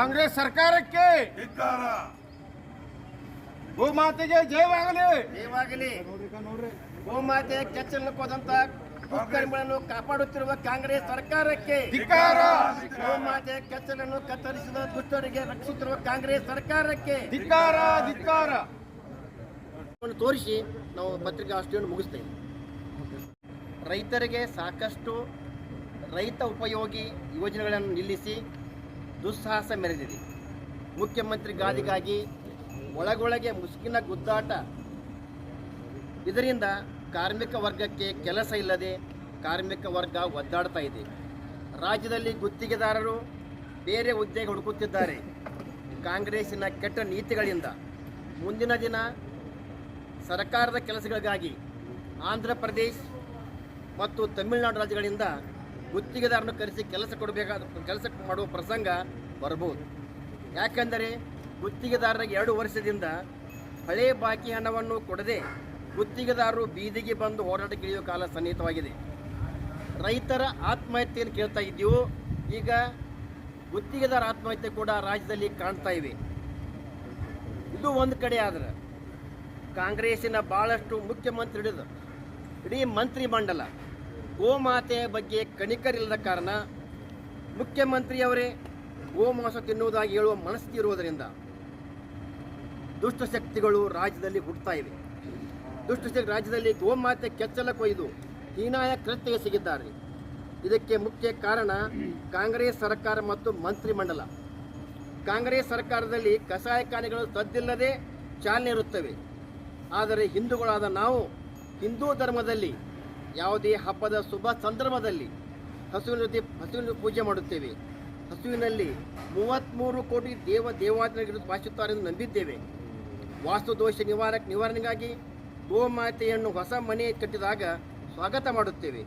ಕಾಂಗ್ರೆಸ್ ಸರ್ಕಾರಕ್ಕೆ ಭೂಮಾತೆಗೆ ಗೋಮಾತೆಗೆ ಜಯವಾಗಲಿ ಭೂಮಾತೆ ಗೋಮಾತೆ ಕೆಚ್ಚಲನ್ನು ಹೋದಂತ ದುಷ್ಕರ್ಮಿಗಳನ್ನು ಕಾಪಾಡುತ್ತಿರುವ ಕಾಂಗ್ರೆಸ್ ಸರ್ಕಾರಕ್ಕೆ. ಧಿಕ್ಕಾರ. ಗೋಮಾತೆ ಕೆಚ್ಚಲನ್ನು ಕತ್ತರಿಸಿದ ದುಷ್ಟರಿಗೆ ರಕ್ಷಿಸುತ್ತಿರುವ ಕಾಂಗ್ರೆಸ್ ಸರ್ಕಾರಕ್ಕೆ. ಧಿಕ್ಕಾರ ಧಿಕ್ಕಾರ. ಒಂದು ತೋರಿಸಿ ನಾವು ಪತ್ರಿಕಾಗೋಷ್ಠಿಯನ್ನು ಮುಗಿಸ್ತೇವೆ. ರೈತರಿಗೆ ಸಾಕಷ್ಟು ರೈತ ಉಪಯೋಗಿ ಯೋಜನೆಗಳನ್ನು ನಿಲ್ಲಿಸಿ ದುಸ್ಸಾಹಸ ಮೆರೆದಿದೆ. ಮುಖ್ಯಮಂತ್ರಿ ಗಾದಿಗಾಗಿ ಒಳಗೊಳಗೆ ಮುಸುಕಿನ ಗುದ್ದಾಟ. ಇದರಿಂದ ಕಾರ್ಮಿಕ ವರ್ಗಕ್ಕೆ ಕೆಲಸ ಇಲ್ಲದೆ ಕಾರ್ಮಿಕ ವರ್ಗ ಒದ್ದಾಡ್ತಾ ಇದೆ. ರಾಜ್ಯದಲ್ಲಿ ಗುತ್ತಿಗೆದಾರರು ಬೇರೆ ಹುದ್ದೆಗೆ ಹುಡುಕುತ್ತಿದ್ದಾರೆ. ಕಾಂಗ್ರೆಸ್ಸಿನ ಕೆಟ್ಟ ನೀತಿಗಳಿಂದ ಮುಂದಿನ ದಿನ ಸರ್ಕಾರದ ಕೆಲಸಗಳಿಗಾಗಿ ಆಂಧ್ರ ಪ್ರದೇಶ್ ಮತ್ತು ತಮಿಳುನಾಡು ರಾಜ್ಯಗಳಿಂದ ಗುತ್ತಿಗೆದಾರನ್ನು ಕರೆಸಿ ಕೆಲಸ ಕೊಡಬೇಕಾದ, ಕೆಲಸ ಮಾಡುವ ಪ್ರಸಂಗ ಬರಬಹುದು ಯಾಕೆಂದರೆ ಗುತ್ತಿಗೆದಾರರಿಗೆ ಎರಡು ವರ್ಷದಿಂದ ಹಳೆ ಬಾಕಿ ಹಣವನ್ನು ಕೊಡದೆ ಗುತ್ತಿಗೆದಾರರು ಬೀದಿಗೆ ಬಂದು ಹೋರಾಟಕ್ಕಿಳಿಯುವ ಕಾಲ ಸನ್ನಿಹಿತವಾಗಿದೆ. ರೈತರ ಆತ್ಮಹತ್ಯೆಯನ್ನು ಕೇಳ್ತಾ ಇದ್ದೀವೋ, ಈಗ ಗುತ್ತಿಗೆದಾರ ಆತ್ಮಹತ್ಯೆ ಕೂಡ ರಾಜ್ಯದಲ್ಲಿ ಕಾಣ್ತಾ ಇವೆ. ಇದು ಒಂದು ಕಡೆ ಆದರೆ ಕಾಂಗ್ರೆಸ್ಸಿನ ಭಾಳಷ್ಟು ಮುಖ್ಯಮಂತ್ರಿ ಹಿಡಿದು ಇಡೀ ಮಂತ್ರಿ ಮಂಡಲ ಗೋಮಾತೆಯ ಬಗ್ಗೆ ಕಣಿಕರಿಲ್ಲದ ಕಾರಣ ಮುಖ್ಯಮಂತ್ರಿಯವರೇ ಗೋಮಾಂಸ ತಿನ್ನುವುದಾಗಿ ಹೇಳುವ ಮನಸ್ಥಿತಿ ಇರುವುದರಿಂದ ದುಷ್ಟಶಕ್ತಿಗಳು ರಾಜ್ಯದಲ್ಲಿ ಹುಟ್ಟುತ್ತಾ ಇವೆ. ದುಷ್ಟಶಕ್ತಿ ರಾಜ್ಯದಲ್ಲಿ ಗೋಮಾತೆ ಕೆಚ್ಚಲ ಕೊಯ್ದು ಹೀನಾಯ ಕೃತ್ಯ ಸಿಗಿದ್ದಾರೆ. ಇದಕ್ಕೆ ಮುಖ್ಯ ಕಾರಣ ಕಾಂಗ್ರೆಸ್ ಸರ್ಕಾರ ಮತ್ತು ಮಂತ್ರಿಮಂಡಲ. ಕಾಂಗ್ರೆಸ್ ಸರ್ಕಾರದಲ್ಲಿ ಕಸಾಯಖಾನೆಗಳು ತದ್ದಿಲ್ಲದೆ ಚಾಲನೆ ಇರುತ್ತವೆ. ಆದರೆ ಹಿಂದೂಗಳಾದ ನಾವು ಹಿಂದೂ ಧರ್ಮದಲ್ಲಿ ಯಾವುದೇ ಹಬ್ಬದ ಶುಭ ಸಂದರ್ಭದಲ್ಲಿ ಹಸುವಿನ ಜೊತೆ ಹಸುವಿನ ಪೂಜೆ ಮಾಡುತ್ತೇವೆ. ಹಸುವಿನಲ್ಲಿ ಮೂವತ್ತ್ಮೂರು ಕೋಟಿ ದೇವ ದೇವಾದಿಗಳು ಭಾಷಿಸುತ್ತಾರೆ ಎಂದು ನಂಬಿದ್ದೇವೆ. ವಾಸ್ತುದೋಷ ನಿವಾರಕ ನಿವಾರಣೆಗಾಗಿ ಗೋಮಾತೆಯನ್ನು ಹೊಸ ಮನೆ ಕಟ್ಟಿದಾಗ ಸ್ವಾಗತ ಮಾಡುತ್ತೇವೆ.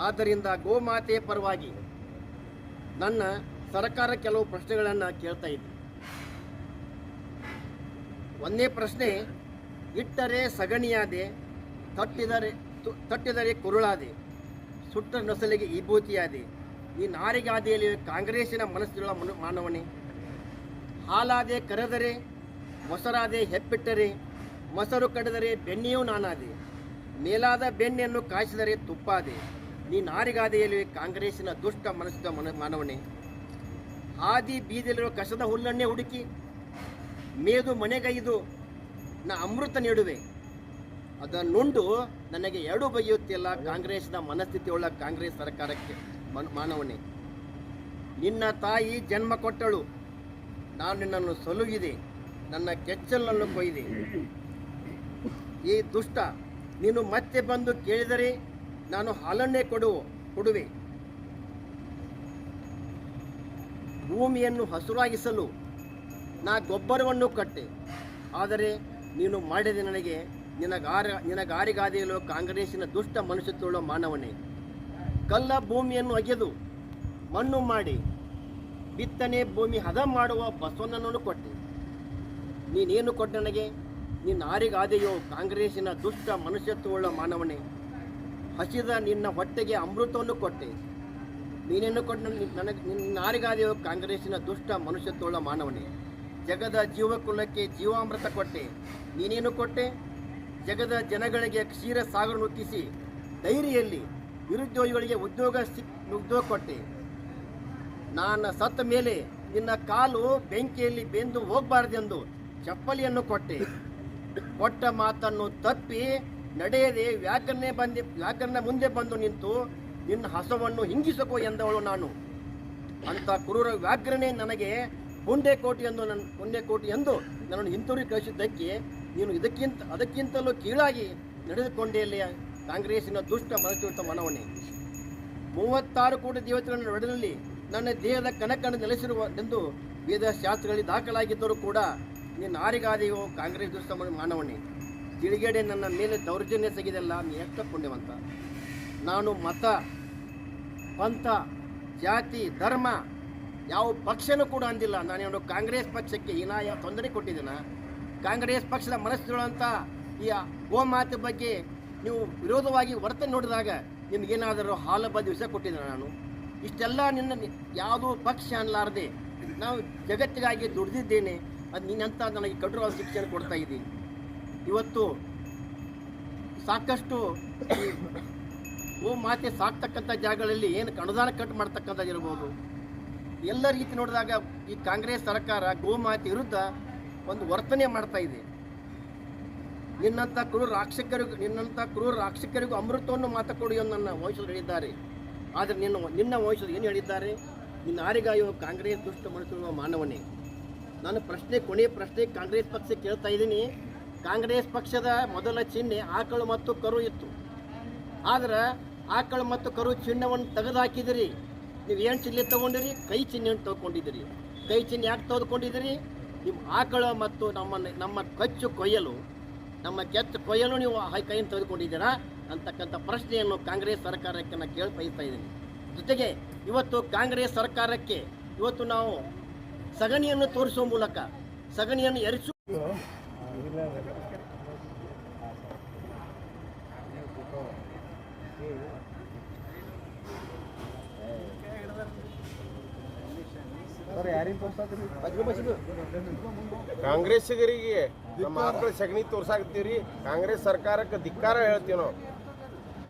ಆದ್ದರಿಂದ ಗೋಮಾತೆಯ ಪರವಾಗಿ ನನ್ನ ಸರ್ಕಾರ ಕೆಲವು ಪ್ರಶ್ನೆಗಳನ್ನು ಕೇಳ್ತಾ ಇದೆ ಒಂದೇ ಪ್ರಶ್ನೆ, ಇಟ್ಟರೆ ಸಗಣಿಯಾದೆ, ತಟ್ಟಿದರೆ ತಟ್ಟಿದರೆ ಕುರುಳಾದೆ. ಸುಟ್ಟ ನೊಸಲಿಗೆ ವಿಭೂತಿಯಾದೆ. ಈ ನಾರಿಗಾದಿಯಲ್ಲಿ ಕಾಂಗ್ರೆಸ್ಸಿನ ಮನಸ್ಸಿರುವ ಮನು ಮಾನವನೇ. ಹಾಲಾದೆ ಕರೆದರೆ, ಮೊಸರಾದೆ ಹೆಪ್ಪಿಟ್ಟರೆ, ಮೊಸರು ಕಡಿದರೆ ಬೆಣ್ಣೆಯೂ ನಾನಾದೆ. ಮೇಲಾದ ಬೆಣ್ಣೆಯನ್ನು ಕಾಯಿಸಿದರೆ ತುಪ್ಪಾದೆ. ನೀ ನಾರಿಗಾದೆಯಲ್ಲಿ ಕಾಂಗ್ರೆಸ್ಸಿನ ದುಷ್ಟ ಮನಸ್ಸಿನ ಮನ ಮಾನವನೇ. ಹಾದಿ ಬೀದಿಲಿರುವ ಕಸದ ಹುಲ್ಲನ್ನೇ ಹುಡುಕಿ, ಮೇದು ಮನೆಗೈದು ನಾ ಅಮೃತ ನೀಡುವೆ. ಅದನ್ನುಂಡು ನನಗೆ ಎರಡು ಬಗೆಯುತ್ತಿಲ್ಲ ಕಾಂಗ್ರೆಸ್ನ ಮನಸ್ಥಿತಿಯುಳ್ಳ ಕಾಂಗ್ರೆಸ್ ಸರ್ಕಾರಕ್ಕೆ ಮನ್- ಮಾನವನೇ. ನಿನ್ನ ತಾಯಿ ಜನ್ಮ ಕೊಟ್ಟಳು. ನಾನು ನಿನ್ನನ್ನು ಸಲುಗಿದೆ. ನನ್ನ ಕೆಚ್ಚಲನ್ನು ಕೊಯ್ದೆ. ಈ ದುಷ್ಟ, ನೀನು ಮತ್ತೆ ಬಂದು ಕೇಳಿದರೆ ನಾನು ಹಾಲನ್ನೇ ಕೊಡು, ಕೊಡುವೆ. ಭೂಮಿಯನ್ನು ಹಸುರಾಗಿಸಲು ನಾ ಗೊಬ್ಬರವನ್ನು ಕಟ್ಟೆ. ಆದರೆ ನೀನು ಮಾಡಿದೆ ನನಗೆ ನಿನಗಾರ ನಿನಗಾರಿಗಾದೆಯಲ್ಲೋ ಕಾಂಗ್ರೆಸ್ಸಿನ ದುಷ್ಟ ಮನುಷ್ಯತ್ವವುಳ್ಳ ಮಾನವನೇ. ಕಲ್ಲ ಭೂಮಿಯನ್ನು ಅಗೆದು ಮಣ್ಣು ಮಾಡಿ ಬಿತ್ತನೆ ಭೂಮಿ ಹದ ಮಾಡುವ ಬಸವಣ್ಣನನ್ನು ಕೊಟ್ಟೆ. ನೀನೇನು ಕೊಟ್ಟ ನನಗೆ? ನಿನ್ನ ಆರಿಗಾದೆಯೋ ಕಾಂಗ್ರೆಸ್ಸಿನ ದುಷ್ಟ ಮನುಷ್ಯತ್ವವುಳ್ಳ ಮಾನವನೇ. ಹಸಿದ ನಿನ್ನ ಹೊಟ್ಟೆಗೆ ಅಮೃತವನ್ನು ಕೊಟ್ಟೆ. ನೀನೇನು ಕೊಟ್ಟ ನನಗೆ ನಿನ್ನ ಆರಿಗಾದೆಯೋ ಕಾಂಗ್ರೆಸ್ಸಿನ ದುಷ್ಟ ಮನುಷ್ಯತ್ವವುಳ್ಳ ಮಾನವನೇ. ಜಗದ ಜೀವಕುಲಕ್ಕೆ ಜೀವಾಮೃತ ಕೊಟ್ಟೆ. ನೀನೇನು ಕೊಟ್ಟೆ? ಜಗದ ಜನಗಳಿಗೆ ಕ್ಷೀರ ಸಾಗರ ನುತ್ತಿಸಿ ಡೈರಿಯಲ್ಲಿ ನಿರುದ್ಯೋಗಿಗಳಿಗೆ ಉದ್ಯೋಗ ಸಿಕ್ ಉದ್ಯೋಗ ಕೊಟ್ಟೆ. ನಾನು ಸತ್ತ ಮೇಲೆ ನಿನ್ನ ಕಾಲು ಬೆಂಕಿಯಲ್ಲಿ ಬೆಂದು ಹೋಗಬಾರ್ದೆಂದು ಚಪ್ಪಲಿಯನ್ನು ಕೊಟ್ಟೆ. ಕೊಟ್ಟ ಮಾತನ್ನು ತಪ್ಪಿ ನಡೆಯದೆ ವ್ಯಾಕರಣ ಬಂದೆ, ವ್ಯಾಕರಣ ಮುಂದೆ ಬಂದು ನಿಂತು ನಿನ್ನ ಹಸವನ್ನು ಹಿಂಗಿಸಕೋ ಎಂದವಳು ನಾನು. ಅಂತ ಕ್ರೂರ ವ್ಯಾಕರಣೆ ನನಗೆ ಪುಂಡೆ ಕೋಟಿ ಎಂದು ನನ್ನ ಪುಣ್ಯಕೋಟಿ ಎಂದು ನನ್ನನ್ನು ಹಿಂತಿರುಗಿ ಕಳಿಸಿದ್ದಕ್ಕೆ ನೀನು ಇದಕ್ಕಿಂತ, ಅದಕ್ಕಿಂತಲೂ ಕೀಳಾಗಿ ನಡೆದುಕೊಂಡೇ ಇಲ್ಲ ಕಾಂಗ್ರೆಸ್ಸಿನ ದುಷ್ಟ ಮನಸ್ಸುತ್ತ ಮನವಣೆ ಮೂವತ್ತಾರು ಕೋಟಿ ದೇವತೆಗಳ ನಡುವಿನಲ್ಲಿ ನನ್ನ ದೇಹದ ಕನಕನ್ನು ನೆಲೆಸಿರುವ ಎಂದು ವೇದ ಶಾಸ್ತ್ರಗಳಲ್ಲಿ ದಾಖಲಾಗಿದ್ದರೂ ಕೂಡ ನೀನು ಆರಿಗಾದೆಯೋ ಕಾಂಗ್ರೆಸ್ ದುಷ್ಟ ಮಾನವಣೆ ತಿಳಿಗಡೆ ನನ್ನ ಮೇಲೆ ದೌರ್ಜನ್ಯ ತೆಗೆದಲ್ಲ ನೀ ಎಷ್ಟು ಪುಣ್ಯವಂತ ನಾನು ಮತ, ಪಂಥ, ಜಾತಿ, ಧರ್ಮ ಯಾವ ಪಕ್ಷನೂ ಕೂಡ ಅಂದಿಲ್ಲ. ನಾನೇನು ಕಾಂಗ್ರೆಸ್ ಪಕ್ಷಕ್ಕೆ ಹೀನಾಯ ತೊಂದರೆ ಕೊಟ್ಟಿದ್ದೀನ? ಕಾಂಗ್ರೆಸ್ ಪಕ್ಷದ ಮನಸ್ಸುಗಳಂತ ಈ ಗೋಮಾತೆ ಬಗ್ಗೆ ನೀವು ವಿರೋಧವಾಗಿ ವರ್ತನೆ ನೋಡಿದಾಗ ನಿಮಗೇನಾದರೂ ಹಾಲು ಬದ ವಿಷಯ ಕೊಟ್ಟಿದ್ದೆ ನಾನು? ಇಷ್ಟೆಲ್ಲ ನಿನ್ನ ಯಾವುದೂ ಪಕ್ಷ ಅನ್ನಲಾರದೆ ನಾವು ಜಗತ್ತಿಗಾಗಿ ದುಡಿದಿದ್ದೇನೆ. ಅದು ನಿನ್ನಂತ ನನಗೆ ಕಠೋರವಾದ ಶಿಕ್ಷಣ ಕೊಡ್ತಾ ಇದ್ದೀನಿ. ಇವತ್ತು ಸಾಕಷ್ಟು ಗೋ ಮಾತೆ ಸಾಕ್ತಕ್ಕಂಥ ಜಾಗಗಳಲ್ಲಿ ಏನು ಅನುದಾನ ಕಟ್ ಮಾಡ್ತಕ್ಕಂಥದ್ದು ಇರ್ಬೋದು. ಎಲ್ಲ ರೀತಿ ನೋಡಿದಾಗ ಈ ಕಾಂಗ್ರೆಸ್ ಸರ್ಕಾರ ಗೋಮಾತೆ ವಿರುದ್ಧ ಒಂದು ವರ್ತನೆ ಮಾಡ್ತಾ ಇದೆ. ನಿನ್ನಂಥ ಕ್ರೂರ ರಾಕ್ಷಕರಿಗೂ ನಿನ್ನಂಥ ಕ್ರೂರ ರಾಕ್ಷಕರಿಗೂ ಅಮೃತವನ್ನು ಮಾತಕೊಡು ಎಂದು ನನ್ನ ವಂಶರು ಹೇಳಿದ್ದಾರೆ. ಆದರೆ ನಿನ್ನ ನಿನ್ನ ವಂಶರು ಏನು ಹೇಳಿದ್ದಾರೆ? ನಿನ್ನ ಆರಿಗಾಯೋ ಕಾಂಗ್ರೆಸ್ ದುಷ್ಟ ಮನಸ್ಸಿರುವ ಮಾನವನೇ. ನಾನು ಪ್ರಶ್ನೆ ಕೊನೆಯ ಪ್ರಶ್ನೆ ಕಾಂಗ್ರೆಸ್ ಪಕ್ಷ ಕೇಳ್ತಾ ಇದ್ದೀನಿ. ಕಾಂಗ್ರೆಸ್ ಪಕ್ಷದ ಮೊದಲ ಚಿಹ್ನೆ ಆಕಳು ಮತ್ತು ಕರು ಇತ್ತು. ಆದರೆ ಆಕಳು ಮತ್ತು ಕರು ಚಿಹ್ನವನ್ನು ತೆಗೆದು ಹಾಕಿದಿರಿ ನೀವು ಏನು ಚಿಹ್ನೆ ತೊಗೊಂಡಿರಿ ಕೈ ಚಿಹ್ನೆಯನ್ನು ತೊಗೊಂಡಿದ್ದೀರಿ ಕೈ ಚಿಹ್ನೆ ಯಾಕೆ ತೆಗೆದುಕೊಂಡಿದ್ದೀರಿ ನಿಮ್ಮ ಆಕಳು ಮತ್ತು ನಮ್ಮ ನಮ್ಮ ಕಚ್ಚು ಕೊಯ್ಯಲು ನಮ್ಮ ಕೆಚ್ಚು ಕೊಯ್ಯಲು ನೀವು ಕೈಯನ್ನು ತೆಗೆದುಕೊಂಡಿದ್ದೀರಾ ಅಂತಕ್ಕಂಥ ಪ್ರಶ್ನೆಯನ್ನು ಕಾಂಗ್ರೆಸ್ ಸರ್ಕಾರಕ್ಕೆ ನಾನು ಕೇಳಿ ಬಯಸ್ತಾ ಇದ್ದೀನಿ ಜೊತೆಗೆ ಇವತ್ತು ಕಾಂಗ್ರೆಸ್ ಸರ್ಕಾರಕ್ಕೆ ಇವತ್ತು ನಾವು ಸಗಣಿಯನ್ನು ತೋರಿಸುವ ಮೂಲಕ ಸಗಣಿಯನ್ನು ಎರಿಸು ಕಾಂಗ್ರೆಸ್ಸಿಗರಿಗೆ ನಮ್ಮ ಆಕಳ ಸಗಣಿ ರೀ ಕಾಂಗ್ರೆಸ್ ಸರ್ಕಾರಕ್ಕೆ ಧಿಕ್ಕಾರ ಹೇಳ್ತೀವಿ ನಾವು.